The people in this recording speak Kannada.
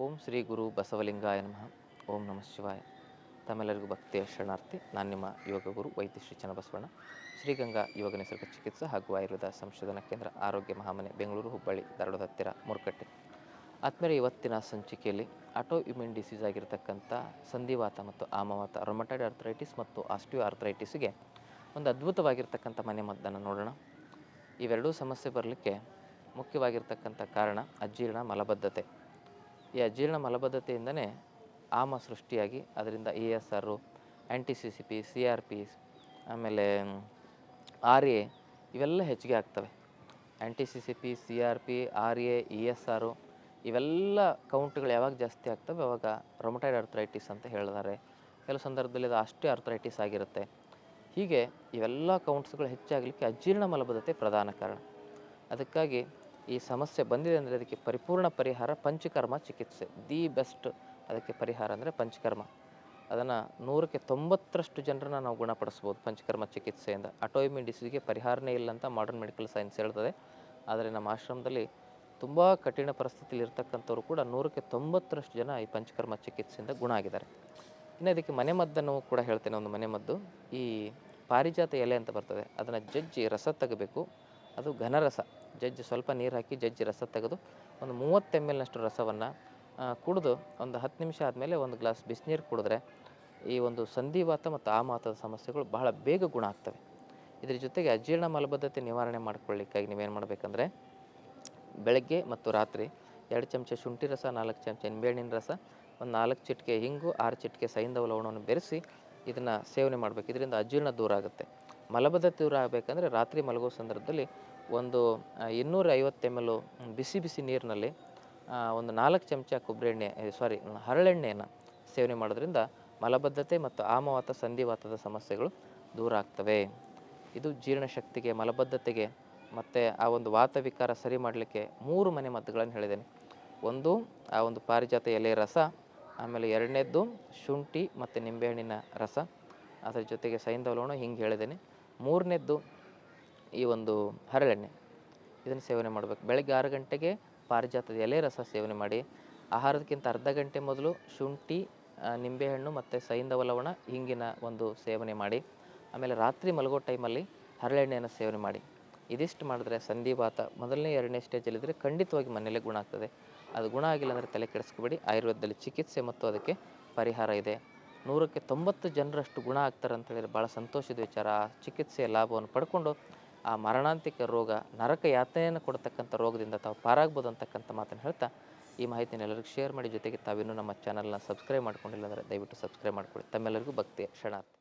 ಓಂ ಶ್ರೀ ಗುರು ಬಸವಲಿಂಗಾಯ ನಮಃ. ಓಂ ನಮಃ ಶಿವಾಯ. ತಮ್ಮೆಲ್ಲರಿಗೂ ಭಕ್ತಿಯ ಶರಣಾರ್ಥಿ ನಾನು ನಿಮ್ಮ ಯೋಗ ಗುರು ವೈದ್ಯ ಶ್ರೀ ಚನ್ನಬಸವಣ್ಣ. ಶ್ರೀಗಂಗಾ ಯೋಗ ನಿಸರ್ಗ ಚಿಕಿತ್ಸಾ ಹಾಗೂ ಆಯುರ್ವೇದ ಸಂಶೋಧನಾ ಕೇಂದ್ರ ಆರೋಗ್ಯ ಮಹಾಮನೆ, ಬೆಂಗಳೂರು, ಹುಬ್ಬಳ್ಳಿ, ಧಾರವಾಡದ ಹತ್ತಿರ ಮುರುಕಟ್ಟೆ ಆತ್ಮೀಯ ಇವತ್ತಿನ ಸಂಚಿಕೆಯಲ್ಲಿ ಆಟೋ ಇಮ್ಯೂನ್ ಡಿಸೀಸ್ ಆಗಿರತಕ್ಕಂಥ ಸಂಧಿವಾತ ಮತ್ತು ಆಮವಾತ ರೊಮಟೈಡ್ ಆರ್ಥರೈಟಿಸ್ ಮತ್ತು ಆಸ್ಟಿಯೋ ಆರ್ಥರೈಟಿಸ್ಗೆ ಒಂದು ಅದ್ಭುತವಾಗಿರ್ತಕ್ಕಂಥ ಮನೆ ಮದ್ದನ್ನು ನೋಡೋಣ. ಇವೆರಡೂ ಸಮಸ್ಯೆ ಬರಲಿಕ್ಕೆ ಮುಖ್ಯವಾಗಿರ್ತಕ್ಕಂಥ ಕಾರಣ ಅಜೀರ್ಣ, ಮಲಬದ್ಧತೆ. ಈ ಅಜೀರ್ಣ ಮಲಬದ್ಧತೆಯಿಂದನೇ ಆಮ ಸೃಷ್ಟಿಯಾಗಿ ಅದರಿಂದ E S R anti C C P C R P ಆಮೇಲೆ ಆರ್ ಎ ಇವೆಲ್ಲ ಹೆಚ್ಚಿಗೆ ಆಗ್ತವೆ. Anti C C P C R P R A E S R ಇವೆಲ್ಲ ಕೌಂಟ್ಗಳು ಯಾವಾಗ ಜಾಸ್ತಿ ಆಗ್ತವೆ, ಅವಾಗ ರೊಮಟೈಡ್ ಆರ್ಥರೈಟಿಸ್ ಅಂತ ಹೇಳಿದ್ದಾರೆ ಕೆಲವು ಸಂದರ್ಭದಲ್ಲಿ ಅದು ಅಷ್ಟೇ ಆರ್ಥರೈಟಿಸ್ ಆಗಿರುತ್ತೆ. ಹೀಗೆ ಇವೆಲ್ಲ ಕೌಂಟ್ಸ್ಗಳು ಹೆಚ್ಚಾಗಲಿಕ್ಕೆ ಅಜೀರ್ಣ ಮಲಬದ್ಧತೆ ಪ್ರಧಾನ ಕಾರಣ. ಅದಕ್ಕಾಗಿ ಈ ಸಮಸ್ಯೆ ಬಂದಿದೆ ಅಂದರೆ ಅದಕ್ಕೆ ಪರಿಪೂರ್ಣ ಪರಿಹಾರ ಪಂಚಕರ್ಮ ಚಿಕಿತ್ಸೆ. ದಿ ಬೆಸ್ಟ್ ಅದಕ್ಕೆ ಪರಿಹಾರ ಅಂದರೆ ಪಂಚಕರ್ಮ. ಅದನ್ನು ನೂರಕ್ಕೆ ತೊಂಬತ್ತರಷ್ಟು ಜನರನ್ನ ನಾವು ಗುಣಪಡಿಸ್ಬೋದು ಪಂಚಕರ್ಮ ಚಿಕಿತ್ಸೆಯಿಂದ. ಅಟೋಇಮ್ಯೂನ್ ಡಿಸೀಸ್ಗೆ ಪರಿಹಾರನೇ ಇಲ್ಲ ಅಂತ ಮಾಡರ್ನ್ ಮೆಡಿಕಲ್ ಸೈನ್ಸ್ ಹೇಳ್ತದೆ. ಆದರೆ ನಮ್ಮ ಆಶ್ರಮದಲ್ಲಿ ತುಂಬ ಕಠಿಣ ಪರಿಸ್ಥಿತಿಯಲ್ಲಿ ಇರ್ತಕ್ಕಂಥವ್ರು ಕೂಡ ನೂರಕ್ಕೆ ತೊಂಬತ್ತರಷ್ಟು ಜನ ಈ ಪಂಚಕರ್ಮ ಚಿಕಿತ್ಸೆಯಿಂದ ಗುಣ ಆಗಿದ್ದಾರೆ. ಇನ್ನು ಅದಕ್ಕೆ ಮನೆಮದ್ದನ್ನು ಕೂಡ ಹೇಳ್ತೇನೆ ಒಂದು ಮನೆಮದ್ದು ಈ ಪಾರಿಜಾತ ಎಲೆ ಅಂತ ಬರ್ತದೆ. ಅದನ್ನು ಜಜ್ಜಿ ರಸ ತೆಗಬೇಕು. ಅದು ಘನರಸ ಜಜ್ಜಿ ಸ್ವಲ್ಪ ನೀರು ಹಾಕಿ ಜಜ್ಜಿ ರಸ ತೆಗೆದು ಒಂದು ಮೂವತ್ತು ಎಂ ಎಲ್ನಷ್ಟು ರಸವನ್ನು ಕುಡಿದು ಒಂದು ಹತ್ತು ನಿಮಿಷ ಆದಮೇಲೆ ಒಂದು ಗ್ಲಾಸ್ ಬಿಸಿನೀರು ಕುಡಿದ್ರೆ ಈ ಒಂದು ಸಂಧಿವಾತ ಮತ್ತು ಆಮಾತದ ಸಮಸ್ಯೆಗಳು ಬಹಳ ಬೇಗ ಗುಣ ಆಗ್ತವೆ. ಇದ್ರ ಜೊತೆಗೆ ಅಜೀರ್ಣ ಮಲಬದ್ಧತೆ ನಿವಾರಣೆ ಮಾಡ್ಕೊಳ್ಳಿಕ್ಕಾಗಿ ನೀವೇನು ಮಾಡಬೇಕಂದ್ರೆ, ಬೆಳಗ್ಗೆ ಮತ್ತು ರಾತ್ರಿ ಎರಡು ಚಮಚ ಶುಂಠಿ ರಸ, ನಾಲ್ಕು ಚಮಚ ನಿಂಬೆಹಣ್ಣಿನ ರಸ, ಒಂದು ನಾಲ್ಕು ಚಿಟಿಕೆ ಹಿಂಗು, ಆರು ಚಿಟಿಕೆ ಸೈಂಧವ ಲವಣವನ್ನು ಬೆರೆಸಿ ಇದನ್ನು ಸೇವನೆ ಮಾಡಬೇಕು. ಇದರಿಂದ ಅಜೀರ್ಣ ದೂರ ಆಗುತ್ತೆ. ಮಲಬದ್ಧತೆ ದೂರ ಆಗಬೇಕಂದ್ರೆ ರಾತ್ರಿ ಮಲಗೋ ಸಂದರ್ಭದಲ್ಲಿ ಒಂದು ಇನ್ನೂರ ಐವತ್ತು ಎಂ ಎಲ್ ಬಿಸಿ ಬಿಸಿ ನೀರಿನಲ್ಲಿ ಒಂದು ನಾಲ್ಕು ಚಮಚ ಕೊಬ್ಬರಿ ಎಣ್ಣೆ ಸಾರಿ ಹರಳೆಣ್ಣೆಯನ್ನು ಸೇವನೆ ಮಾಡೋದ್ರಿಂದ ಮಲಬದ್ಧತೆ ಮತ್ತು ಆಮವಾತ, ಸಂಧಿವಾತದ ಸಮಸ್ಯೆಗಳು ದೂರ ಆಗ್ತವೆ. ಇದು ಜೀರ್ಣಶಕ್ತಿಗೆ ಮಲಬದ್ಧತೆಗೆ ಮತ್ತು ಆ ಒಂದು ವಾತ ವಿಕಾರ ಸರಿ ಮಾಡಲಿಕ್ಕೆ ಮೂರು ಮನೆ ಮದ್ದುಗಳನ್ನು ಹೇಳಿದ್ದೇನೆ. ಒಂದು, ಆ ಒಂದು ಪಾರಿಜಾತ ಎಲೆ ರಸ, ಆಮೇಲೆ ಎರಡನೇದ್ದು ಶುಂಠಿ ಮತ್ತು ನಿಂಬೆಹಣ್ಣಿನ ರಸ. ಅದರ ಜೊತೆಗೆ ಸೈಂಧವ ಲೋಣ ಹಿಂಗೆ ಹೇಳಿದ್ದೇನೆ. ಮೂರನೇದ್ದು ಈ ಒಂದು ಹರಳೆಣ್ಣೆ. ಇದನ್ನು ಸೇವನೆ ಮಾಡಬೇಕು. ಬೆಳಗ್ಗೆ ಆರು ಗಂಟೆಗೆ ಪಾರಿಜಾತದ ಎಲೆ ರಸ ಸೇವನೆ ಮಾಡಿ, ಆಹಾರದಕ್ಕಿಂತ ಅರ್ಧ ಗಂಟೆ ಮೊದಲು ಶುಂಠಿ ನಿಂಬೆಹಣ್ಣು ಮತ್ತು ಸೈಂಧವ ಲವಣ, ಹಿಂಗಿನ ಒಂದು ಸೇವನೆ ಮಾಡಿ, ಆಮೇಲೆ ರಾತ್ರಿ ಮಲಗೋ ಟೈಮಲ್ಲಿ ಹರಳೆಣ್ಣೆಯನ್ನು ಸೇವನೆ ಮಾಡಿ. ಇದಿಷ್ಟು ಮಾಡಿದ್ರೆ ಸಂಧಿವಾತ ಮೊದಲನೇ ಎರಡನೇ ಸ್ಟೇಜಲ್ಲಿದ್ದರೆ ಖಂಡಿತವಾಗಿ ಮನೆಯಲ್ಲೇ ಗುಣ ಆಗ್ತದೆ. ಅದು ಗುಣ ಆಗಿಲ್ಲ ಅಂದರೆ ತಲೆ ಕೆಡಿಸ್ಕೋಬೇಡಿ. ಆಯುರ್ವೇದದಲ್ಲಿ ಚಿಕಿತ್ಸೆ ಮತ್ತು ಅದಕ್ಕೆ ಪರಿಹಾರ ಇದೆ. ನೂರಕ್ಕೆ ತೊಂಬತ್ತು ಜನರಷ್ಟು ಗುಣ ಆಗ್ತಾರೆ ಅಂತ ಹೇಳಿದ್ರೆ ಭಾಳ ಸಂತೋಷದ ವಿಚಾರ. ಚಿಕಿತ್ಸೆಯ ಲಾಭವನ್ನು ಪಡ್ಕೊಂಡು ಆ ಮರಣಾಂತಿಕ ರೋಗ, ನರಕ ಯಾತನೆಯನ್ನು ಕೊಡ್ತಕ್ಕಂಥ ರೋಗದಿಂದ ತಾವು ಪಾರಾಗ್ಬೋದು ಅಂತಕ್ಕಂಥ ಮಾತನ್ನು ಹೇಳ್ತಾ ಈ ಮಾಹಿತಿನ ಎಲ್ಲರಿಗೂ ಶೇರ್ ಮಾಡಿ. ಜೊತೆಗೆ ತಾವಿನ್ನೂ ನಮ್ಮ ಚಾನಲ್ನ ಸಬ್ಸ್ಕ್ರೈಬ್ ಮಾಡ್ಕೊಂಡಿಲ್ಲ ಅಂದರೆ ದಯವಿಟ್ಟು ಸಬ್ಸ್ಕ್ರೈಬ್ ಮಾಡ್ಕೊಳ್ಳಿ. ತಮ್ಮೆಲ್ಲರಿಗೂ ಭಕ್ತಿಯ ಕ್ಷಣಾರ್ಥಿ.